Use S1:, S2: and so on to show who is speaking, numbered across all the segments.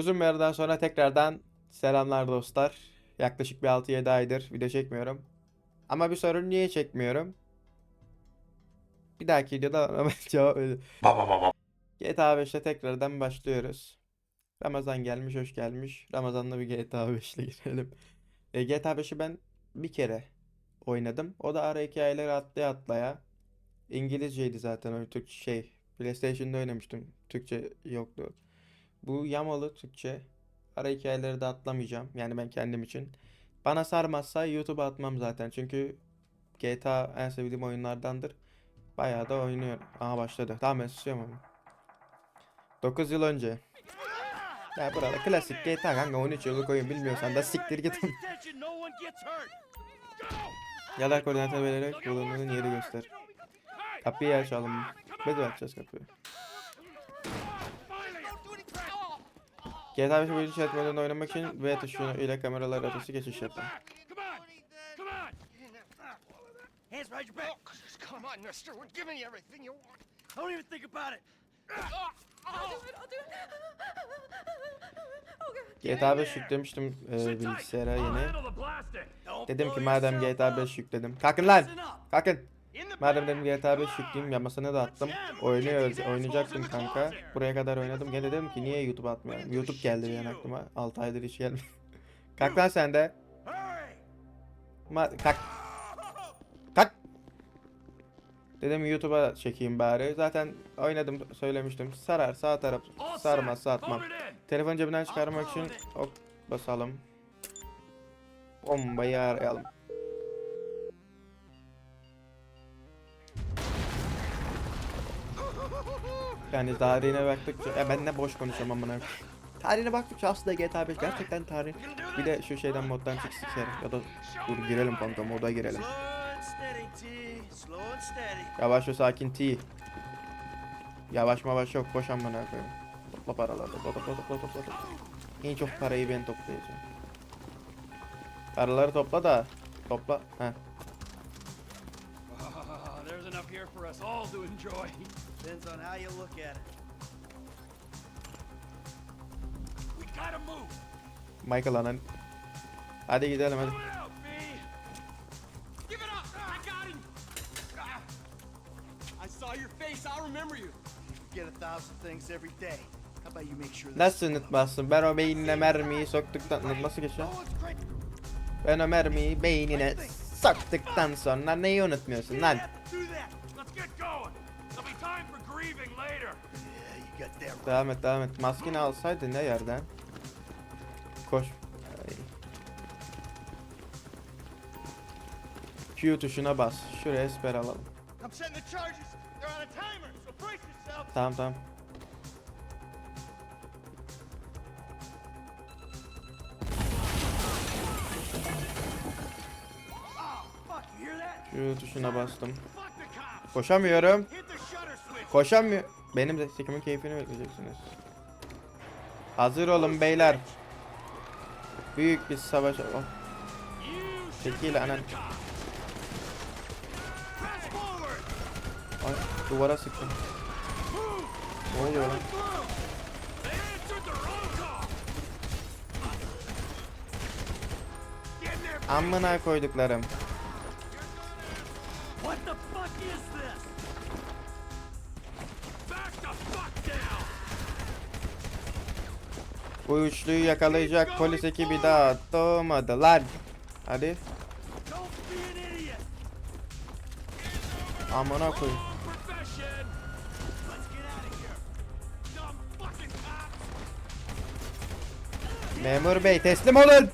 S1: Uzun bir aradan sonra tekrardan selamlar dostlar. Yaklaşık bir 6-7 aydır video çekmiyorum. Ama bir sorun niye çekmiyorum? Bir dahaki videoda cevap. GTA 5'te tekrardan başlıyoruz. Ramazan gelmiş, hoş gelmiş. Ramazan'la bir GTA 5 ile girelim. E, GTA 5'i ben bir kere oynadım. O da ara hikayeleri atlaya atlaya. İngilizceydi zaten o Türk şey. PlayStation'da oynamıştım. Türkçe yoktu. Bu yamalı Türkçe. Ara hikayeleri de atlamayacağım. Yani ben kendim için. Bana sarmazsa YouTube'a atmam zaten. Çünkü GTA en sevdiğim oyunlardandır. Bayağı da oynuyorum. Aha başladı. Tamam ben susuyorum ama. 9 yıl önce. Ya burada klasik GTA kanka 13 yıllık oyun bilmiyorsan da siktir git. Yalar koordinatı vererek bulunduğun yeri göster. Kapıyı açalım. De açacağız kapıyı. GTA 5 boyunca chat modunda oynamak için V tuşunu ile kameralar arası geçiş yapın.
S2: Hands behind your back.
S3: Come on, mister. We're giving you everything you want.
S2: Don't even think about it.
S4: I'll do it, I'll do it. Oh, God.
S1: GTA 5 yüklemiştim e, bilgisayara yeni. Dedim ki madem GTA
S2: up.
S1: 5 yükledim. Kalkın lan! Kalkın!
S3: In the
S1: Madem dedim GTA 5 yükleyeyim yamasını da attım. Oynuyor, oynayacaktım kanka. Buraya kadar oynadım. Gene dedim ki niye YouTube atmıyorum? YouTube geldi bir aklıma. 6 aydır hiç gelmedi. Kalk lan sen de. Ma kalk. Kalk. Dedim YouTube'a çekeyim bari. Zaten oynadım söylemiştim. Sarar sağ taraf sarmazsa atmam. Telefon cebinden çıkarmak için ok basalım. Bombayı arayalım. Yani tarihine baktıkça ya ben ne boş konuşuyorum amına. Tarihine baktıkça aslında GTA 5 gerçekten tarih. Bir de şu şeyden moddan çık sikerim ya da dur girelim kanka moda girelim. Yavaş ve sakin T. Yavaş mavaş yok boş amına koyayım. Topla paraları topla topla topla topla topla. En çok parayı ben toplayacağım. Paraları topla da topla. Heh.
S2: Depends on how you look at it.
S3: We gotta move.
S1: Michael anan. Hadi gidelim hadi.
S3: Come out, B. Give it up. I got him. Ah. I saw your face. I'll remember you.
S2: You get a thousand things every day. How about you make sure that
S1: Nasıl unutmazsın? Ben o beynine mermiyi soktuktan... Nasıl geçiyor? Ben o mermiyi beynine soktuktan sonra neyi unutmuyorsun lan? Devam et devam et. Maskeni alsaydın ne yerden? Koş. Ay. Q tuşuna bas. Şuraya siper alalım.
S3: I'm setting the charges. They're on a timer, so brace yourself.
S1: Tamam tamam.
S2: Oh?
S1: Q tuşuna bastım. Koşamıyorum. Koşamıyor. Benim de sikimin keyfini bekleyeceksiniz. Hazır olun beyler. Büyük bir savaş. Oh, çekil anan. Ay, duvara sıktım. Ne oluyor lan?
S3: They answered
S1: Bu üçlüyü yakalayacak polis ekibi daha doğmadı lan. Hadi. Amına koy. Memur bey teslim olun.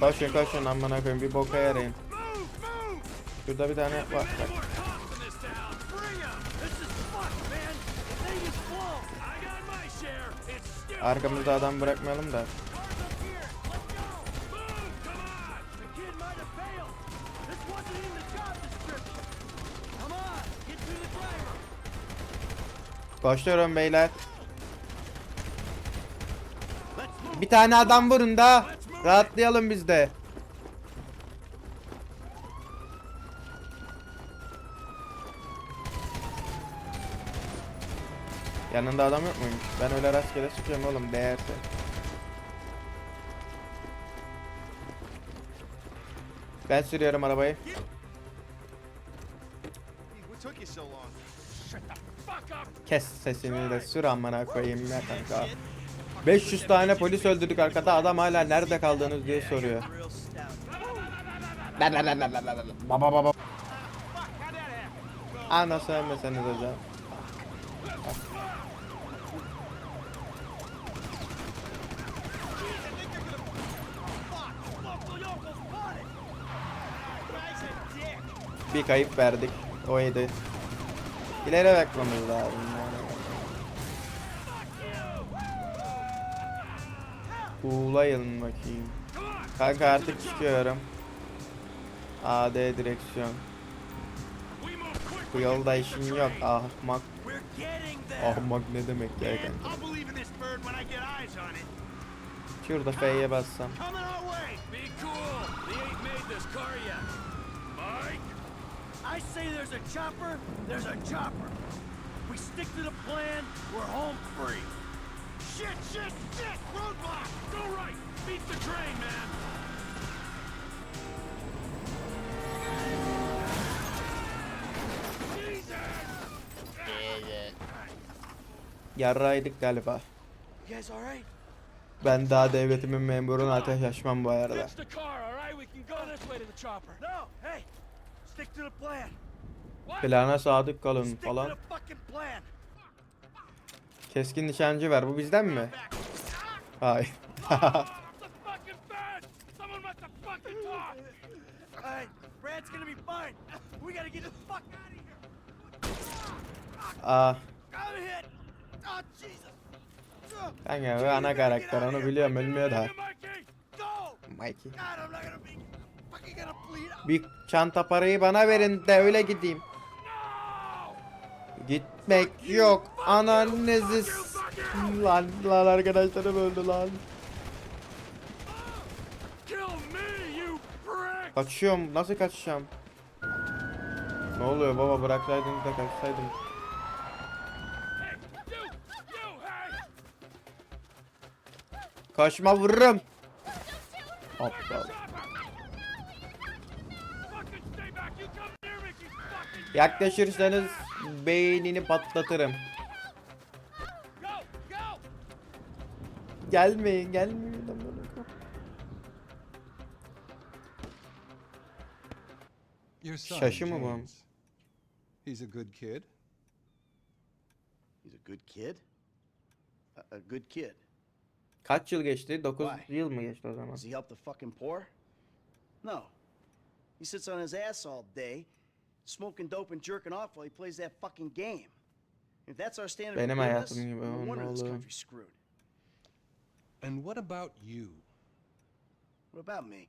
S1: Koşun koşun amına koyayım bir boka yarayın. Şurada bir tane var. Bak.
S2: Get to the driver.
S1: Koşuyorum beyler. Bir tane adam vurun da rahatlayalım biz de. Yanında adam yok muymuş? Ben öyle rastgele sıkıyorum oğlum değerse. Ben sürüyorum arabayı. Kes sesini de sür amına koyayım ya kanka. 500 tane polis öldürdük arkada adam hala nerede kaldığınız diye soruyor. Baba baba. Ana sevmeseniz hocam. Bir kayıp verdik. O yedi. İleri bakmamız lazım. yani. Uğulayın bakayım. Kanka artık çıkıyorum. AD direksiyon. Bu yolda işin yok ahmak.
S2: We're getting there.
S1: Ahmak ne demek ya kanka.
S2: I'll believe in this bird when I get eyes on it.
S1: Şurada F'ye bassam.
S2: Coming our way.
S5: Be cool. They ain't made this car yet. Mike?
S2: I say there's a chopper, there's a chopper. We stick to the plan, we're home free. Shit, shit, shit! Roadblock!
S5: Go right. Beat the train, man.
S1: Yarraydık galiba. Ben daha devletimin memuruna ateş açmam bu arada. Plana sadık kalın falan. Keskin nişancı var. Bu bizden mi? Hayır. Aa, kanka ve ana karakter onu biliyorum ölmüyor da.
S5: Mikey!
S1: Bir çanta parayı bana verin de öyle gideyim. Gitmek yok. Ananızı lan lan arkadaşlarım öldü lan. Kaçıyorum. Nasıl kaçacağım? Ne oluyor baba bıraksaydın da kaçsaydım.
S5: Me, you fucking...
S1: Yaklaşırsanız beynini patlatırım. Gelmeyin gelmeyin. Şaşı mı bu?
S6: He's a good kid.
S7: He's a good kid? A, a good kid.
S1: Kaç yıl geçti? 9
S7: Why?
S1: yıl mı geçti o zaman?
S7: Does he help the fucking poor? No. He sits on his ass all day, smoking dope and jerking off while he plays that fucking game. If that's our standard
S1: Benim
S7: of goodness,
S1: hayatım gibi
S7: no wonder this
S1: olmalı.
S7: country's screwed.
S6: And what about you?
S7: What about me?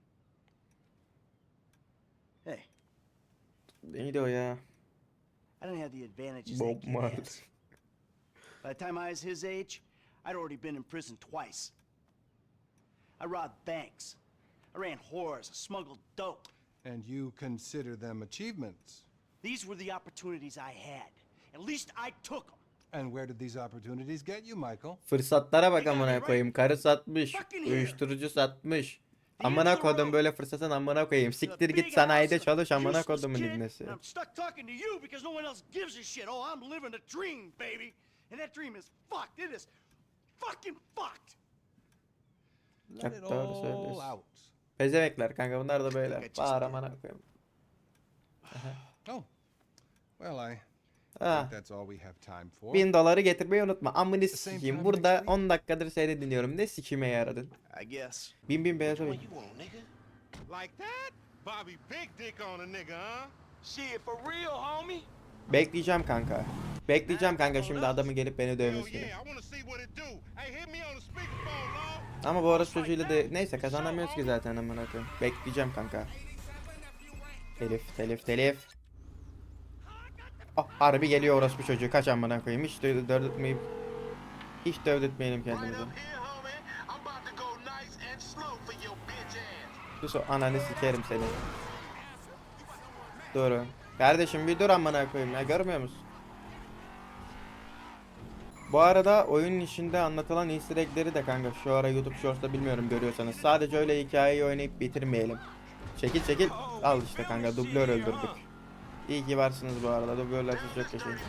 S7: Hey,
S1: Neydi o ya?
S7: I didn't have the advantages
S1: Bob
S7: that kid
S1: Marley.
S7: has. By the time I was his age, I'd already been in prison twice. I robbed banks. I ran whores. I smuggled dope.
S6: And you consider them achievements.
S7: These were the opportunities I had. At least I took them.
S6: And where did these opportunities get you, Michael?
S1: Fırsatlara bak amına koyayım. Karı satmış. Uyuşturucu satmış. Amına kodum böyle fırsatın amına koyayım. Siktir git sanayide çalış amına kodumun ibnesi.
S7: Fucking fucked.
S6: Let
S1: Çok
S6: it
S1: doğru
S6: all
S1: söylüyorsun.
S6: out.
S1: Pezevekler kanka bunlar da böyle. Bağır amına koyayım.
S6: Oh, well, I
S1: Ha.
S6: think that's all we have time for.
S1: Bin doları getirmeyi unutma. Amını sikeyim. Burada
S6: next week.
S1: 10 dakikadır seni dinliyorum. Ne sikime yaradın?
S7: I guess.
S1: Bin bin beyaz bin.
S8: Like that? Bobby big dick on a nigga, huh?
S2: Shit, for real, homie.
S1: Bekleyeceğim kanka. Bekleyeceğim kanka şimdi adamı gelip beni dövmesini. Ama bu orası çocuğuyla de neyse kazanamıyoruz ki zaten amına koyayım. Bekleyeceğim kanka. Telif telif telif. Ah harbi geliyor orospu çocuğu kaç amına koyayım. Hiç dö- dövdürtmeyip hiç dövdürtmeyelim kendimizi. Sus o ananı sikerim seni. Durun. Kardeşim bir dur amına koyayım ya görmüyor musun? Bu arada oyunun içinde anlatılan easter egg'leri de kanka şu ara YouTube Shorts'ta bilmiyorum görüyorsanız. Sadece öyle hikayeyi oynayıp bitirmeyelim. Çekil çekil. Al işte kanka dublör öldürdük. İyi ki varsınız bu arada. Dublörlersiz çok yaşayın.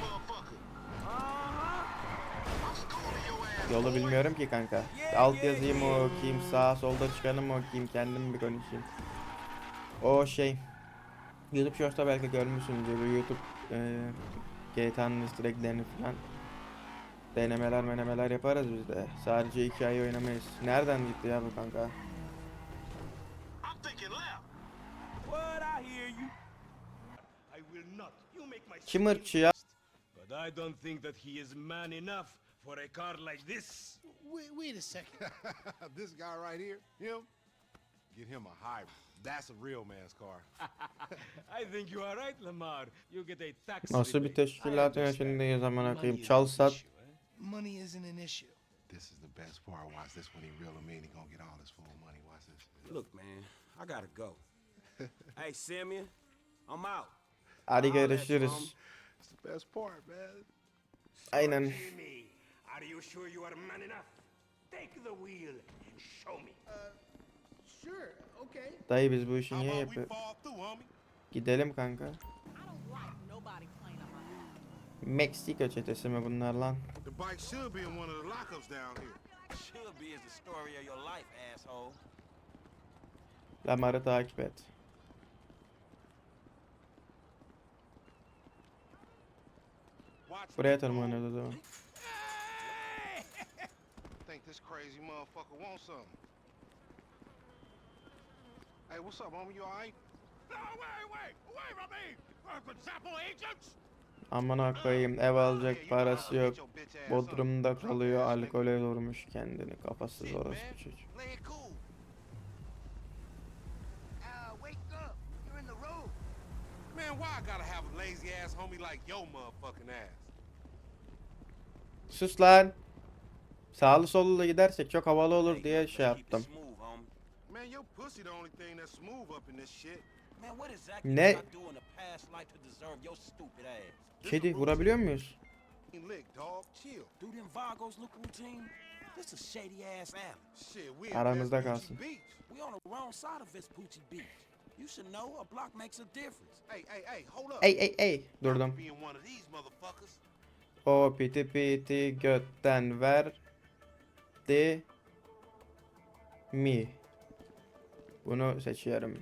S1: Yolu bilmiyorum ki kanka. Alt yazıyı mı okuyayım, sağa solda çıkanı mı okuyayım, kendim mi konuşayım. O şey. YouTube Shorts'ta belki görmüşsünüzdür. YouTube eee GTA'nın easter egg'lerini falan. Denemeler menemeler yaparız biz de. Sadece hikaye oynamayız. Nereden gitti ya bu kanka? Kim ırkçı ya?
S2: But I don't think that he is man enough for a car like this.
S8: Wait, wait a second. this guy right here, him, him a hybrid. That's a real man's car.
S2: I think you are right, Lamar. You get a tax
S1: Nasıl bir teşkilat yönetiminde zaman koyayım? Çal sat.
S8: Money isn't an issue. This is the best part. Watch this when he reel him in. He gonna get all his full money. Watch this.
S3: Look, man, I gotta go. hey, Simeon, I'm out.
S1: Hadi görüşürüz.
S8: It's the best part, man.
S1: Aynen.
S2: Jimmy, are you sure you are man enough? Take the wheel and show me.
S8: Sure. Okay.
S1: Dayı biz bu işi niye yapıyoruz? Gidelim kanka. Meksika çetesi mi bunlar lan? Lamar'ı takip et. Buraya tırmanıyordu o zaman.
S8: Think this crazy motherfucker wants something. Hey, what's up, homie? You alright?
S2: No, wait, wait, away from me! Uh, Gestapo agents!
S1: Amına koyayım ev alacak parası yok. Bodrum'da kalıyor alkole vurmuş kendini kafasız orospu çocuk.
S8: Play it cool.
S7: Wake up. You're in the road.
S8: Man, why I gotta have a lazy ass homie like your motherfucking ass?
S1: Sus lan. Sağlı sollu da gidersek çok havalı olur diye şey yaptım.
S8: Man, your pussy the only thing that's smooth up in this shit.
S3: Man, what exactly
S1: Ne?
S3: did I do in a past life to deserve your stupid ass?
S1: Kedi vurabiliyor muyuz?
S8: Lick, dog. Chill.
S3: Do them Vagos look routine? This is shady ass alley.
S8: Shit, we
S1: Aramızda kalsın.
S8: Beach.
S3: We on the wrong side of Vespucci Beach. You should know a block makes a difference.
S8: Hey, hey, hey, hold up.
S1: Ey ey ey. Durdum. O piti piti götten ver. De. Mi. Bunu seçiyorum.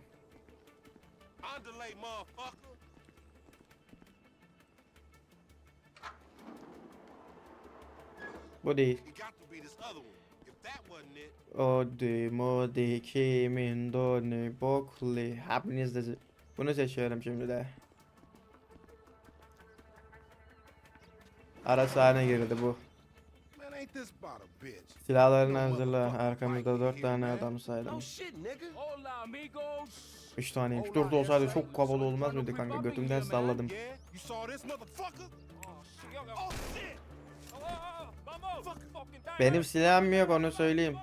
S1: Bu değil. O di mo di kimin doni bokli. Hepiniz de bunu seçiyorum şimdi de. Ara sahne girdi bu. Silahlarını hazırla. Arkamızda dört tane adam saydım. Üç taneymiş. Dört olsaydı çok havalı olmaz mıydı kanka? Götümden salladım. Benim silahım yok onu söyleyeyim.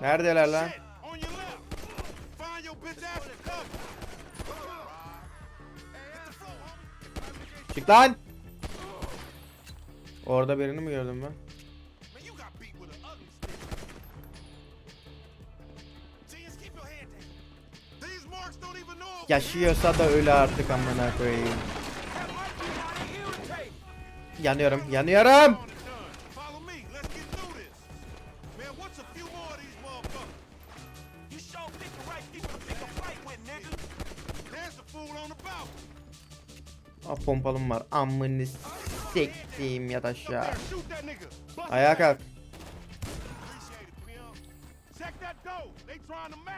S1: Neredeler lan?
S8: Find your bitch ass and homie.
S1: Çık lan! Orada birini mi gördüm ben? Yaşıyorsa da öyle artık amına koyayım. Yanıyorum, yanıyorum! Ah pompalım var. Amını sektiğim yat
S8: Up
S1: aşağı.
S8: there, shoot that nigga. Bust
S1: Ayağa kalk.
S8: Appreciate it, pimp. Check that door. They trying to mask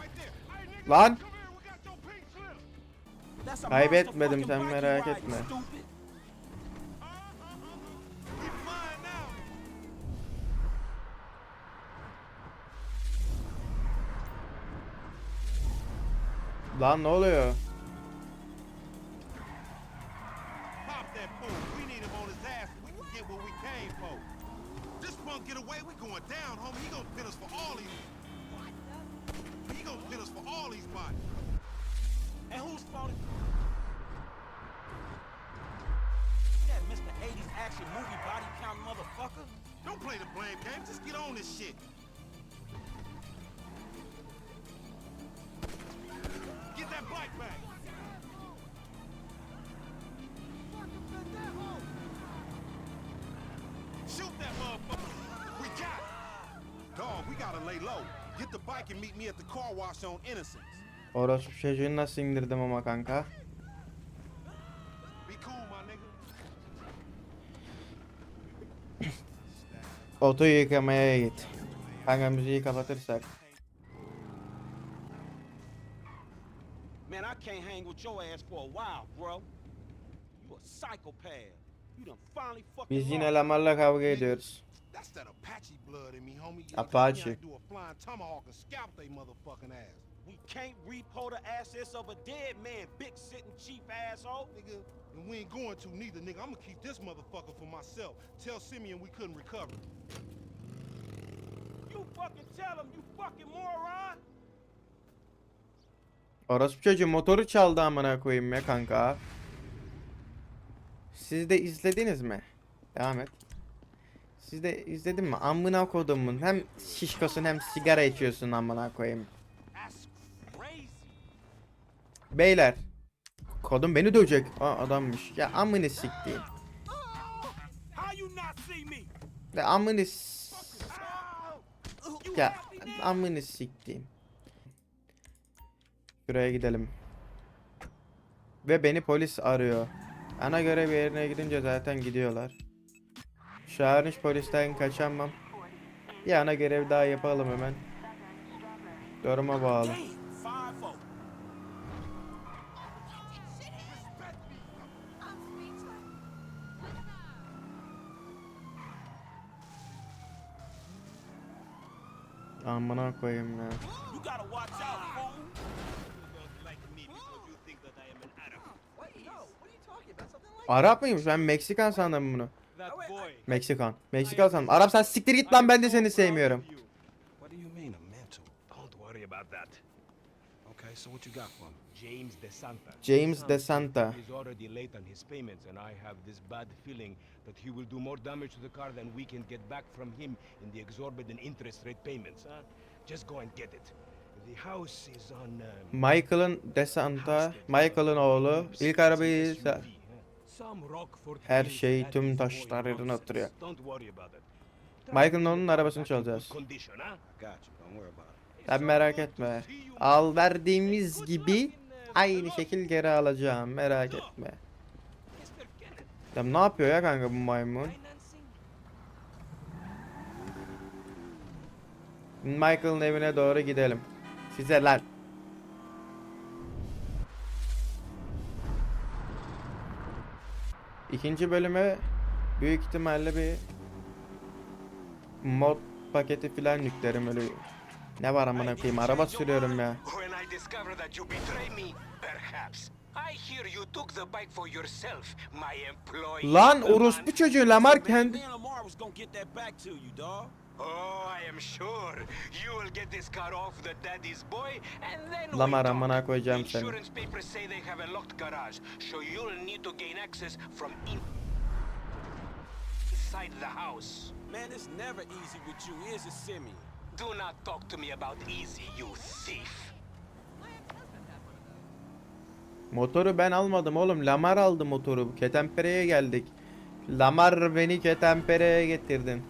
S8: right there. Hey,
S1: Lan Kaybetmedim, sen merak etme. lan ne oluyor?
S8: Get what we came for. This punk get away, we going down, homie. He gonna pin us for all these. He gonna pin us for all these bodies.
S3: And whose fault Yeah, Mr. 80s action movie body count motherfucker.
S8: Don't play the blame game. Just get on this shit. Get that bike back.
S1: Orospu çocuğunu nasıl indirdim ama kanka? Otoyu yıkamaya git. Kanka müziği kapatırsak.
S3: Man, I can't hang with your ass for a while, bro. You a psychopath. You done finally fucking
S1: Biz yine. Lamar'la kavga ediyoruz.
S8: That's that Apache blood in me, homie.
S1: Apache.
S8: Do a flying tomahawk and scalp they motherfucking ass.
S3: We can't repo the assets of a dead man, big sitting chief asshole.
S8: Nigga, and we ain't going to neither, nigga. I'm gonna keep this motherfucker for myself. Tell Simeon we couldn't recover.
S3: You fucking tell him, you fucking moron.
S1: Orospu çocuğu motoru çaldı amına koyayım ya kanka. Siz de izlediniz mi? Devam et. Siz de izledin mi? Amına kodumun hem şişkosun hem sigara içiyorsun amına koyayım. Beyler. Kodum beni dövecek. Aa adammış. Ya amını siktiğim. Ya amını Ya amını siktiğim. Şuraya gidelim. Ve beni polis arıyor. Ana görev yerine gidince zaten gidiyorlar. Hiç polisten kaçamam. Bir ana görev daha yapalım hemen. Duruma bağlı. Amına koyayım ya. Arap mıymış? Ben Meksikan sandım bunu. Meksikan. Meksikan sandım. Arap sen siktir git lan ben de seni sevmiyorum.
S9: What do you mean, a mantle? Don't worry about that. Okay, so what you got for me?
S10: James DeSanta.
S1: James De Santa.
S10: He's already late on his payments, and I have this bad feeling that he will do more damage to the car than we can get back from him in the exorbitant interest rate payments. Huh? Just go and get it. The house is on. Um,
S1: Michael'ın De Santa. Michael'ın oğlu. İlk arabayı Her şey, tüm taşlar yerine oturuyor.
S10: Don't worry about it.
S1: Michael'ın onun arabasını çalacağız. Sen merak etme. Al verdiğimiz gibi aynı şekil geri alacağım. Merak etme. Ya ne yapıyor ya kanka bu maymun? Michael'ın evine doğru gidelim. Size lan. İkinci bölüme büyük ihtimalle bir mod paketi falan yüklerim öyle. Ne var amına koyayım araba sürüyorum ya. Lan orospu çocuğu Lamar kendi
S9: Oh, I am sure. You will get this car off the daddy's boy, and then
S1: Lamar
S9: talk.
S1: amına koyacağım seni.
S9: Insurance papers say they have a locked garage, so you'll need to gain access from in inside the house.
S3: Man, it's never easy with you, is it, Simeon?
S9: Do not talk to me about easy, you thief.
S1: Motoru ben almadım oğlum. Lamar aldı motoru. Ketenpere'ye geldik. Lamar beni Ketenpere'ye getirdin.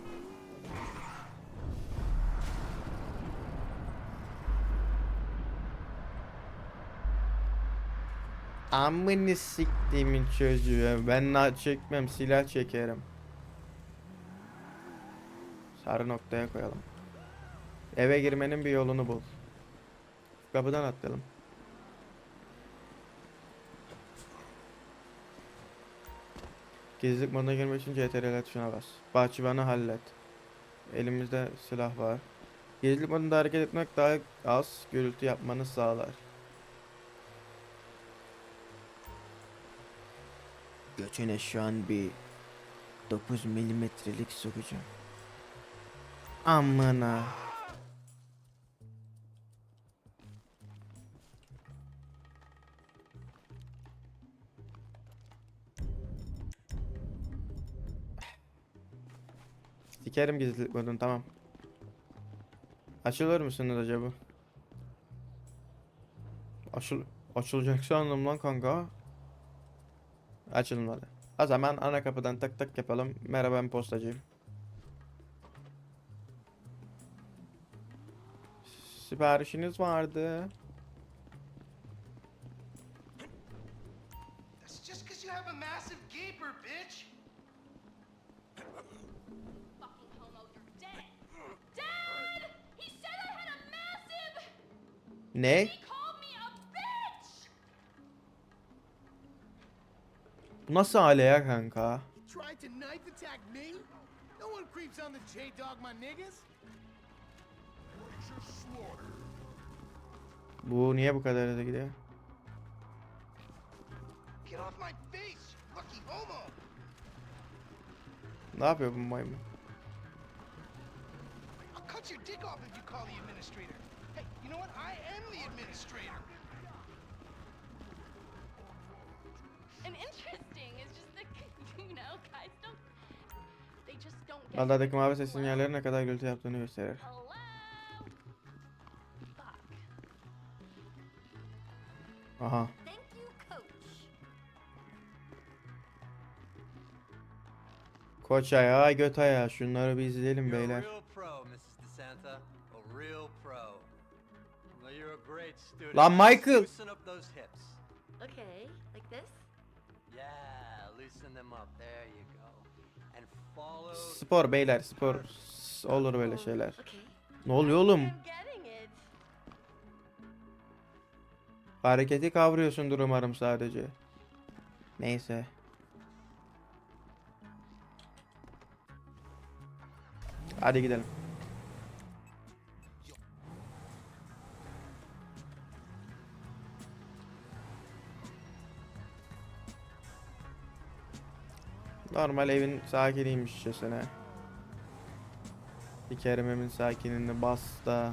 S1: Amını siktiğimin çocuğu. Ben na çekmem silah çekerim. Sarı noktaya koyalım. Eve girmenin bir yolunu bul. kapıdan atlayalım. Gizlilik moduna girmek için CTRL tuşuna bas. Bahçıvanı hallet. Elimizde silah var. Gizlilik modunda hareket etmek daha az gürültü yapmanı sağlar. Götüne şu an bir 9 milimetrelik sokacağım. Amına. Sikerim gizlilik modunu tamam. Açılır mısınız acaba? Açıl açılacak sandım lan kanka. Açılmadı. O zaman ana kapıdan tık tık yapalım. Merhaba ben postacıyım. Siparişiniz vardı.
S3: That's
S1: Bu nasıl hale ya kanka? Bu niye bu kadar hızlı gidiyor?
S3: Get off my face, lucky homo.
S1: Ne yapıyor bu maymun?
S3: I'll cut
S1: Adadaki mavi ses sinyalleri ne kadar gürültü yaptığını gösterir. Aha. Koç ayağı, göt ayağı. Şunları bir izleyelim beyler. Lan Michael!
S4: Okay, like this?
S11: Yeah, loosen them up. There you.
S1: Spor beyler, spor. S- Olur böyle şeyler. Ne oluyor oğlum? Hareketi kavruyorsundur umarım sadece. Neyse. Hadi gidelim. Normal evin sakiniymişçesine. Bir kerimemin sakinini bas da.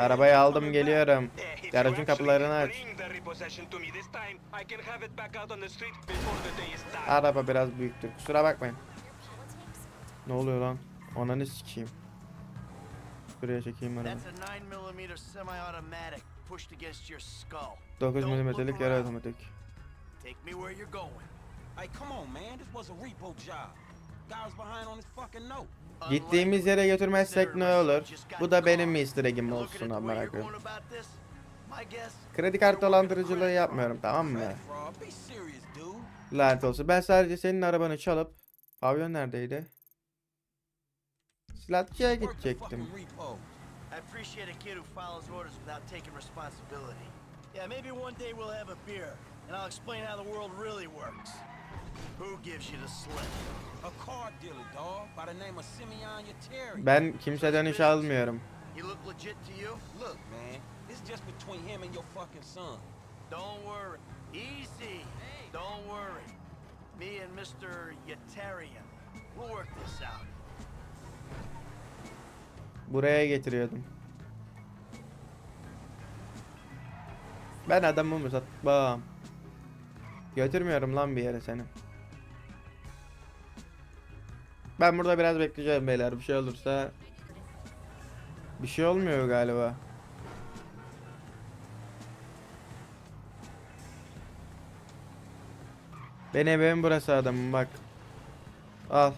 S1: Arabayı aldım geliyorum. Garajın kapılarını aç. Araba biraz büyüktür. Kusura bakmayın. Ne oluyor lan? Ananı sikeyim. Şuraya çekeyim arabayı.
S7: That's a 9 millimeter semi-automatic pushed against your skull.
S1: 9
S7: Don't look
S1: milimetrelik
S7: around.
S1: otomatik.
S7: Take me where you're going.
S5: Hey, come on, man. This was a repo job. Guy was behind on his fucking note.
S1: Gittiğimiz yere götürmezsek ne olur? Bu da benim easter egg'im olsun amına koyayım. Kredi kartı dolandırıcılığı yapmıyorum tamam mı? Lanet olsun. Ben sadece senin arabanı çalıp pavyon neredeydi? Silahçıya gidecektim.
S5: Fucking.
S7: I appreciate a kid who follows orders without taking responsibility. Yeah, maybe one day we'll have a beer, and I'll explain how the world really works. Who gives you the slip?
S5: A car dealer, dog, by the name of Simeon Yateri.
S1: Ben kimseden iş almıyorum.
S7: He look legit to you?
S5: Look, man, it's just between him and your fucking son.
S7: Don't worry. Easy. Don't worry. Me and Mr. Yetarian, we'll work this out.
S1: Buraya getiriyordum. Ben adamımı satmam. Götürmüyorum lan bir yere seni. Ben burada biraz bekleyeceğim beyler. Bir şey olursa bir şey olmuyor galiba. Benim evim burası adamım bak. Al.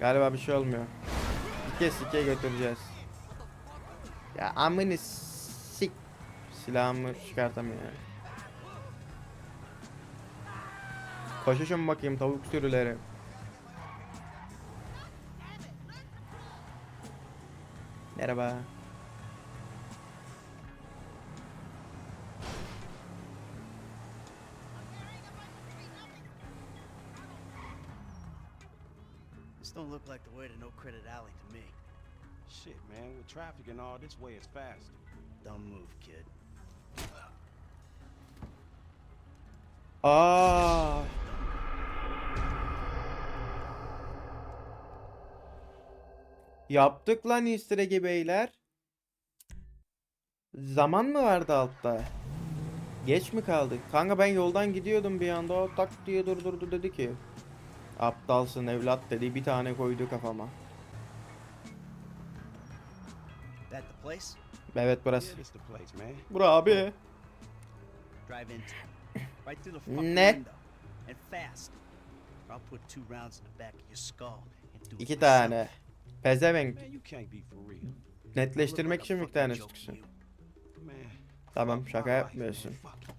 S1: Galiba bir şey olmuyor. Sike sike götüreceğiz. Ya amını sik. Silahımı çıkartamıyor yani. Koşuşun bakayım tavuk sürüleri. Merhaba.
S7: Don't look like the way to No Credit Alley to me.
S3: Shit, man, with traffic and all, this way is faster.
S7: Dumb move, kid.
S1: Aa. Yaptık lan easter egg'i beyler. Zaman mı vardı altta? Geç mi kaldık? Kanka ben yoldan gidiyordum bir anda o tak diye durdurdu dedi ki. Aptalsın evlat dedi bir tane koydu kafama. Evet burası. Bura abi. Ne? İki tane. Pezevenk. Netleştirmek için bir tane.
S3: Man.
S1: Tamam şaka yapmıyorsun.
S3: man, fuck it.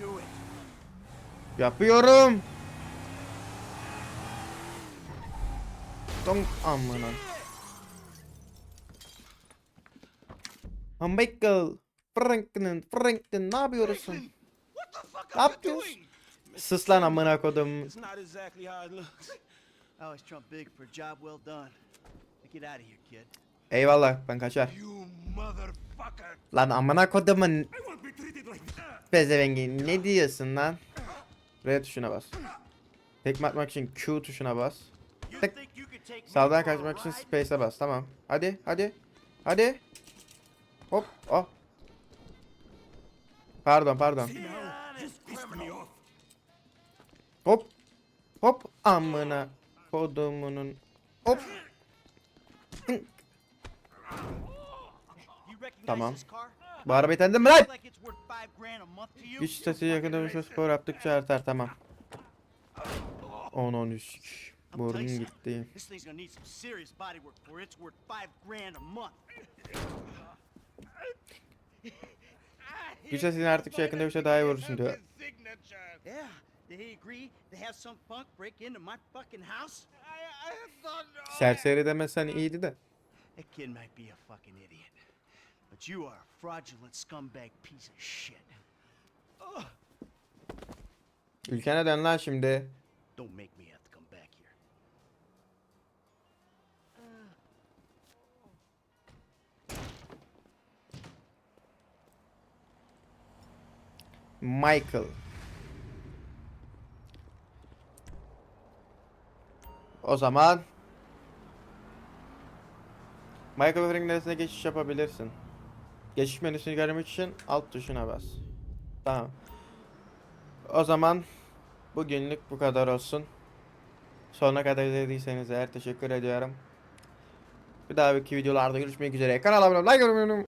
S7: Do it.
S1: Yapıyorum. Donk amına. Ha, Michael. Franklin, Franklin ne yapıyorsun? Ne yapıyorsun? Sus lan amına kodum.
S3: It's not exactly how it looks.
S7: I always trump big for a job well done. Now get out of here, kid.
S1: Eyvallah ben kaçar. Lan amına kodumun pezevengi ne diyorsun lan? R tuşuna bas. Tekme atmak için Q tuşuna bas.
S7: Me
S1: Sağdan kaçmak için space'e bas. Tamam. Hadi, hadi. Hadi. Hop. Oh. Pardon, pardon. Hop. Hop. Amına kodumunun. Hop. Tamam. Arabayı tanıdın mı lan? Güç sitesi yakında bir spor yaptıkça artar. Tamam. 10 13. Burnum gitti. Güç sitesini artık yakında bir şey daha iyi vurursun diyor.
S7: Yeah, did he agree to have some punk break into my fucking house? I, I thought no.
S1: Serseri demesen iyiydi de.
S7: That kid might be a fucking idiot, but you are a fraudulent scumbag piece of shit.
S1: Ülkene dön lan şimdi.
S7: Don't make me have to come back here.
S1: Michael. O zaman Michael neresine geçiş yapabilirsin. Geçiş menüsünü görmek için alt tuşuna bas. Tamam. O zaman bugünlük bu kadar olsun. Sonuna kadar izlediyseniz eğer teşekkür ediyorum. Bir dahaki videolarda görüşmek üzere. Kanala abone olmayı, like.